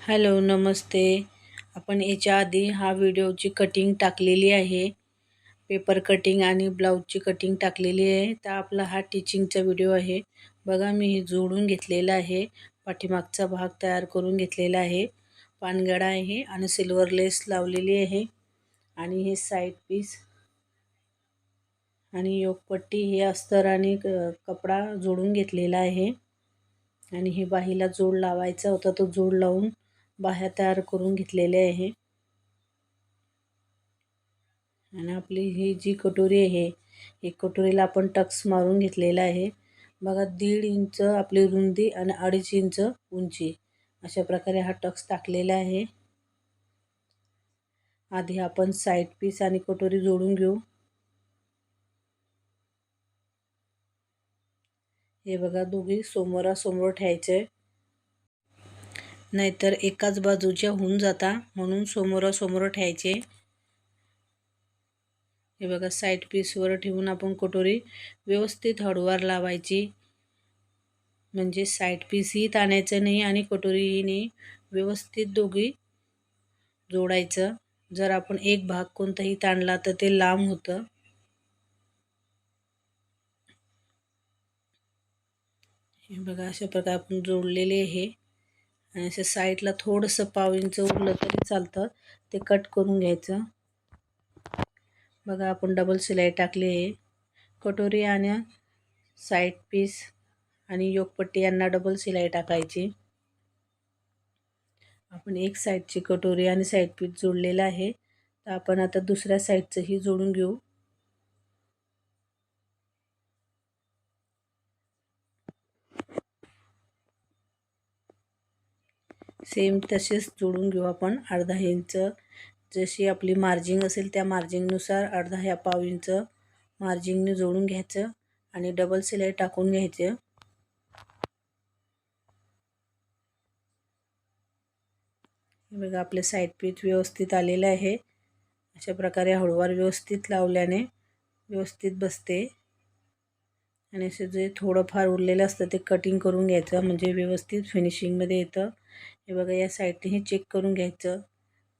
Hello नमस्ते. आपण याच्या आधी हा व्हिडिओची कटिंग टाकलेली आहे. पेपर कटिंग आणि ब्लाऊजची कटिंग टाकलेली आहे. तर आपला हा टीचिंगचा व्हिडिओ आहे. बघा मी हे जोडून घेतलेला आहे. पाठीमागचा भाग तयार करून घेतलेला आहे. पानगडा आहे आणि सिल्वर लेस लावलेली आहे. आणि हे साईड पीस आणि योगपट्टी हे अस्तर आणि कपडा जोडून घेतलेला आहे. आणि हे बाहीला जोड लावायचा होता तो जोड लावून बाह्या तयार करून घेतलेले आहे. आणि आपली ही जी कटोरी आहे ही कटोरीला आपण टक्स मारून घेतलेला आहे. बघा दीड इंच आपली रुंदी आणि अडीच इंच उंची. अशा प्रकारे हा टक्स टाकलेला आहे. आधी आपण साईड पीस आणि कटोरी जोडून घेऊ. हे बघा दोघी समोरासमोर ठेवायचे. नाहीतर एकाच बाजूच्या होऊन जाता म्हणून समोरासमोर ठेवायचे. हे बघा साईड पीसवर ठेवून आपण कटोरी व्यवस्थित हळूवार लावायची. म्हणजे साईड पीसही ताणायचं नाही आणि कटोरीही नाही व्यवस्थित दोघी जोडायचं. जर आपण एक भाग कोणताही ताणला तर ते लांब होतं. हे बघा अशा प्रकारे आपण जोडलेले आहे. आणि असं साईडला थोडंसं पाव इंच उरलं तरी चालतं. ते कट करून घ्यायचं. बघा आपण डबल शिलाई टाकली आहे. कटोरी आणि साईड पीस आणि योगपट्टी यांना डबल शिलाई टाकायची. आपण एक साईडची कटोरी आणि साईड पीस जोडलेलं आहे. तर आपण आता दुसऱ्या साईडचंही जोडून घेऊ. सेम तसेच जोडून घेऊ आपण. अर्धा इंच जशी आपली मार्जिंग असेल त्या मार्जिंगनुसार अर्धा ह्या पाव इंच मार्जिंगने जोडून घ्यायचं आणि डबल सिलाई टाकून घ्यायचं. बघा आपले साईड पीठ व्यवस्थित आलेलं आहे. अशा प्रकारे हळूवार व्यवस्थित लावल्याने व्यवस्थित बसते. आणि असं जे थोडंफार उरलेलं असतं ते कटिंग करून घ्यायचं. म्हणजे व्यवस्थित फिनिशिंगमध्ये येतं. हे बघा या साईडनेही चेक करून घ्यायचं.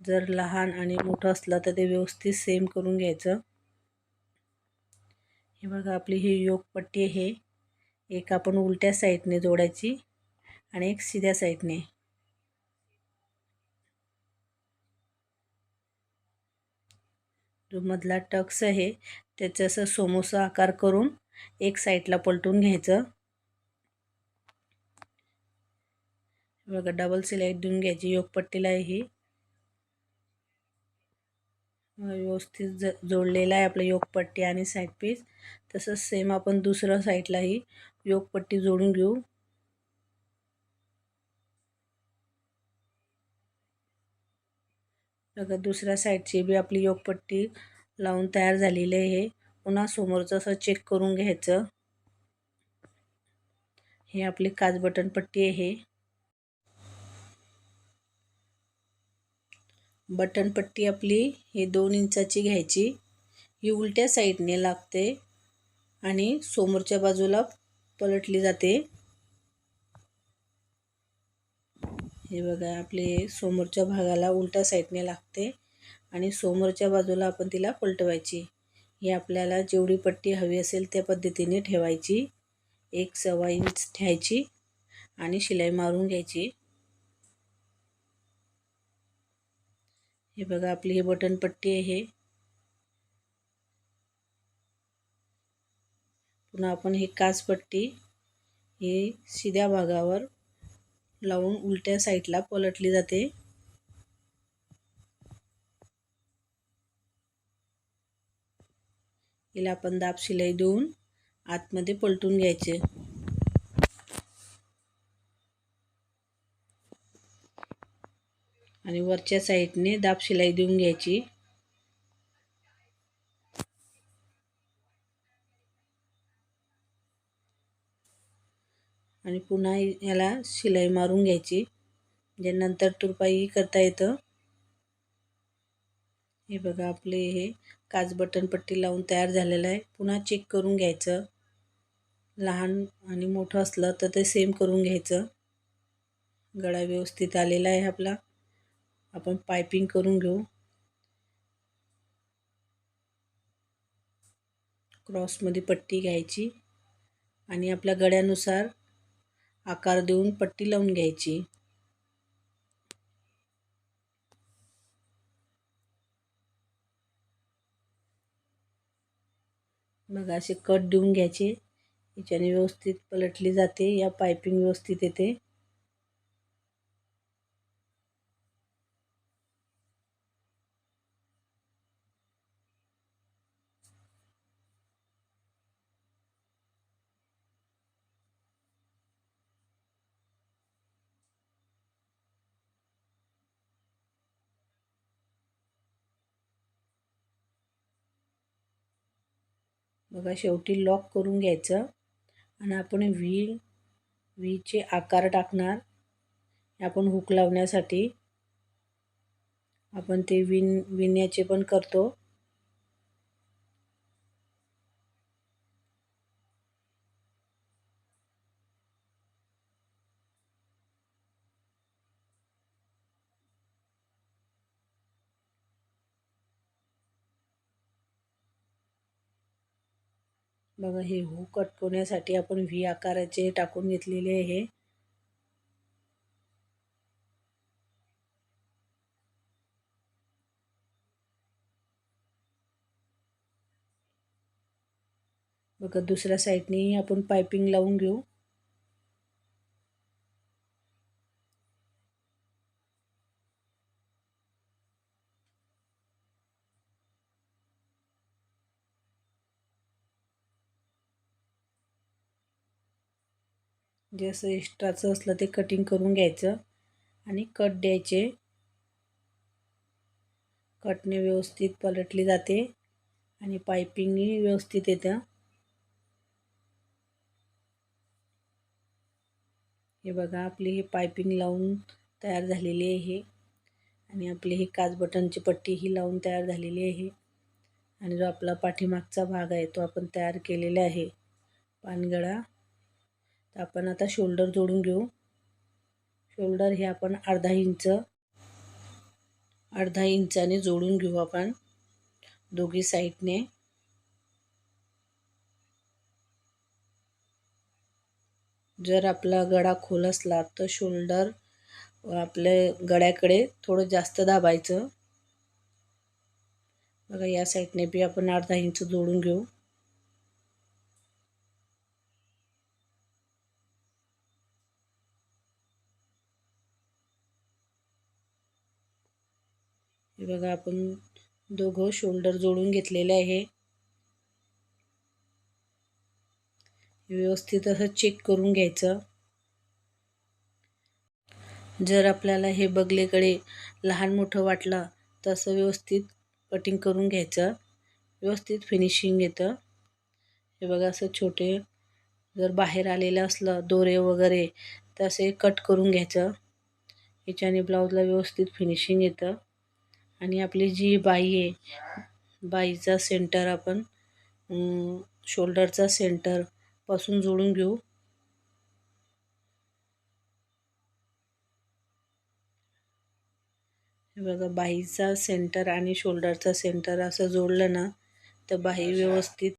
जर लहान आणि मोठं असलं तर ते व्यवस्थित सेम करून घ्यायचं. हे बघा आपली ही योगपट्टी आहे. एक आपण उलट्या साईडने जोडायची आणि एक सिध्या साईडने. जो मधला टक्स आहे त्याचं असं समोसा आकार करून एक साईडला पलटून घ्यायचं. बघा डबल सिलाई देऊन घ्यायची योगपट्टीला ही. व्यवस्थित ज जोडलेला आहे आपलं योगपट्टी आणि साईड पीस तसंच सेम आपण दुसऱ्या साईडलाही योगपट्टी जोडून घेऊ. बघा दुसऱ्या साईडची बी आपली योगपट्टी लावून तयार झालेली आहे पुन्हा समोरचं असं चेक करून घ्यायचं. हे आपली काच बटन पट्टी आहे बटन पट्टी आपली हे दोन इंचाची घ्यायची. ही उलट्या साईडने लागते आणि समोरच्या बाजूला पलटली जाते. हे बघा आपले समोरच्या भागाला उलट्या साईडने लागते आणि समोरच्या बाजूला आपण तिला पलटवायची. ही आपल्याला जेवढी पट्टी हवी असेल त्या पद्धतीने ठेवायची. एक सव्वा इंच ठेवायची आणि शिलाई मारून घ्यायची. हे बघा आपली ही बटन पट्टी आहे. पुन्हा आपण ही काचपट्टी ही सिध्या भागावर लावून उलट्या साईडला पलटली जाते. हिला आपण दाब शिलाई देऊन आतमध्ये पलटून घ्यायचे. आणि वरच्या साईडने दाब शिलाई देऊन घ्यायची. आणि पुन्हा याला शिलाई मारून घ्यायची. म्हणजे नंतर तुरपाई करता येतं. हे बघा आपले हे काच बटन पट्टी लावून तयार झालेलं आहे. पुन्हा चेक करून घ्यायचं. लहान आणि मोठं असलं तर ते सेम करून घ्यायचं. गळा व्यवस्थित आलेला आहे आपला. आपण पायपिंग करून घेऊ. क्रॉसमध्ये पट्टी घ्यायची आणि आपल्या गळ्यानुसार आकार देऊन पट्टी लावून घ्यायची. मग असे कट देऊन घ्यायचे. याच्याने व्यवस्थित पलटली जाते या पायपिंग व्यवस्थित येते. बघा शेवटी लॉक करून घ्यायचं. आणि आपण व्ही व्हीचे आकार टाकणार. आपण हुक लावण्यासाठी. आपण ते विण विण्याचे पण करतो. बघा हे हुक अटकवण्यासाठी आपण व्ही आकाराचे टाकून घेतलेले आहे. बघा दुसऱ्या साईडनेही आपण पायपिंग लावून घेऊ. जे असं एक्स्ट्राचं असलं ते कटिंग करून घ्यायचं आणि कट द्यायचे. कटने व्यवस्थित पलटली जाते आणि पायपिंगही व्यवस्थित येतं. हे बघा आपली ही पायपिंग लावून तयार झालेली आहे आणि आपली ही काच बटनची पट्टी ही लावून तयार झालेली आहे. आणि जो आपला पाठीमागचा भाग आहे तो आपण तयार केलेला आहे. पानगळा. आपण आता शोल्डर जोडून घेऊ. शोल्डर हे आपण अर्धा इंच अर्धा इंचाने जोडून घेऊ आपण दोघी साईडने. जर आपला गळा खोल असला तर शोल्डर आपल्या गळ्याकडे थोडं जास्त दाबायचं. बघा या साईडने बी आपण अर्धा इंच जोडून घेऊ हे बघा आपण दोघं शोल्डर जोडून घेतलेले आहे. व्यवस्थित असं चेक करून घ्यायचं. जर आपल्याला हे बगलेकडे लहान मोठं वाटलं तसं व्यवस्थित कटिंग करून घ्यायचं. व्यवस्थित फिनिशिंग येतं हे बघा असं छोटे जर बाहेर आलेलं असलं दोरे वगैरे तसे कट करून घ्यायचं. याच्याने ब्लाऊजला व्यवस्थित फिनिशिंग येतं. आणि आपली जी बाई आहे बाईचा सेंटर आपण शोल्डरचा सेंटरपासून जोडून घेऊ. हे बघा बाईचा सेंटर आणि शोल्डरचा सेंटर असं जोडलं ना तर बाई व्यवस्थित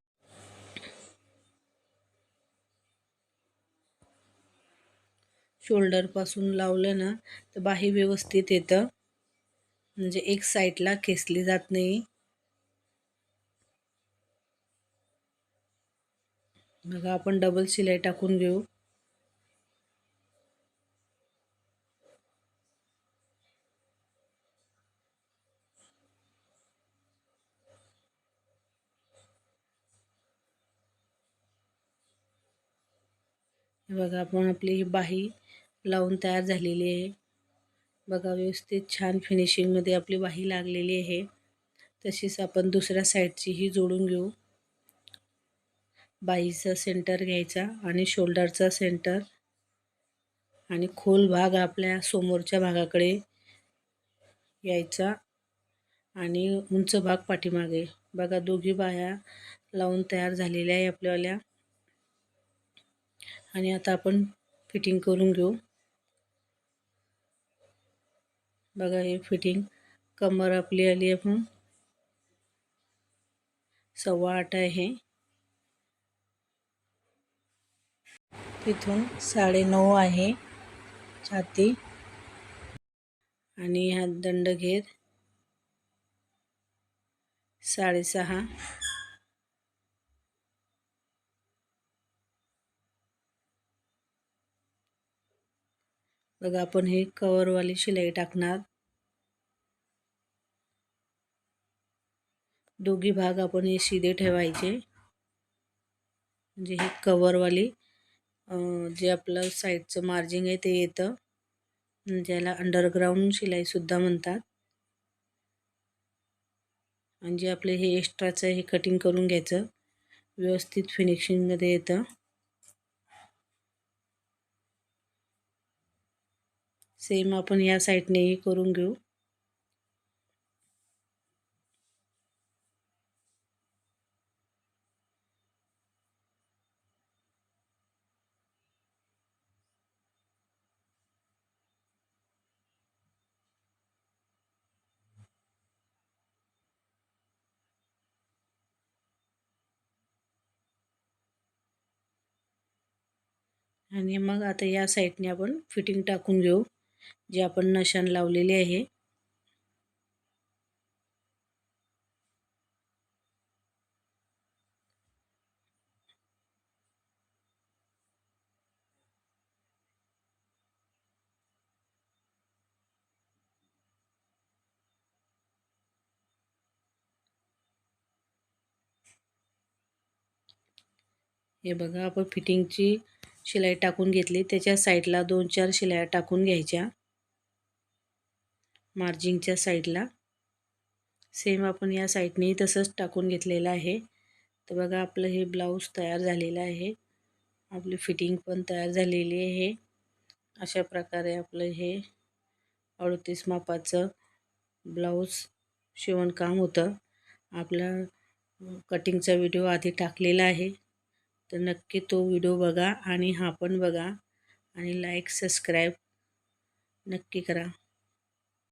शोल्डरपासून लावलं ना तर बाही व्यवस्थित येतं. म्हणजे एक साईडला खेचली जात नाही. बघा आपण डबल शिलाई टाकून घेऊ. बघा आपण आपली ही बाही लावून तयार झालेली आहे. बघा व्यवस्थित छान फिनिशिंगमध्ये आपली बाही लागलेली आहे. तशीच आपण दुसऱ्या साईडचीही जोडून घेऊ. बाईचा सेंटर घ्यायचा आणि शोल्डरचा सेंटर आणि खोल भाग आपल्या समोरच्या भागाकडे यायचा आणि उंच भाग पाठीमागे. बघा दोघी बाया लावून तयार झालेल्या आहे आपल्याला आणि आता आपण फिटिंग करून घेऊ. बघा हे फिटिंग. कमर आपली आली आपण. सव्वा आठ आहे. तिथून साडेनऊ आहे छाती. आणि हा दंड घेर साडेसहा बघा आपण हे कवरवाली शिलाई टाकणार. दोघी भाग आपण हे शिदे ठेवायचे. म्हणजे हे कवरवाली जे आपलं साईडचं मार्जिंग आहे ते येतं. म्हणजे ज्याला अंडरग्राऊंड शिलाईसुद्धा म्हणतात. म्हणजे आपले हे एक्स्ट्राचं हे कटिंग करून घ्यायचं व्यवस्थित फिनिशिंगमध्ये येतं. सेम आपण या साईडनेही करून घेऊ. आणि मग आता या साईडने आपण फिटिंग टाकून घेऊ जे आपण नशान लावलेले आहे. हे बघा आपण फिटिंगची शिलाई टाकून घेतली. त्याच्या साईडला दोन चार शिलाया टाकून घ्यायच्या. मार्जिंगच्या साईडला. सेम आपण या साईडनेही तसंच टाकून घेतलेलं आहे. तर बघा आपलं हे ब्लाऊज तयार झालेलं आहे. आपली फिटिंग पण तयार झालेली आहे. अशा प्रकारे आपलं हे अडतीस मापाचं ब्लाऊज शिवणकाम होतं. आपला कटिंगचा व्हिडिओ आधी टाकलेला आहे. तर नक्की तो व्हिडिओ बघा आणि हा पण बघा आणि लाईक सबस्क्राईब नक्की करा.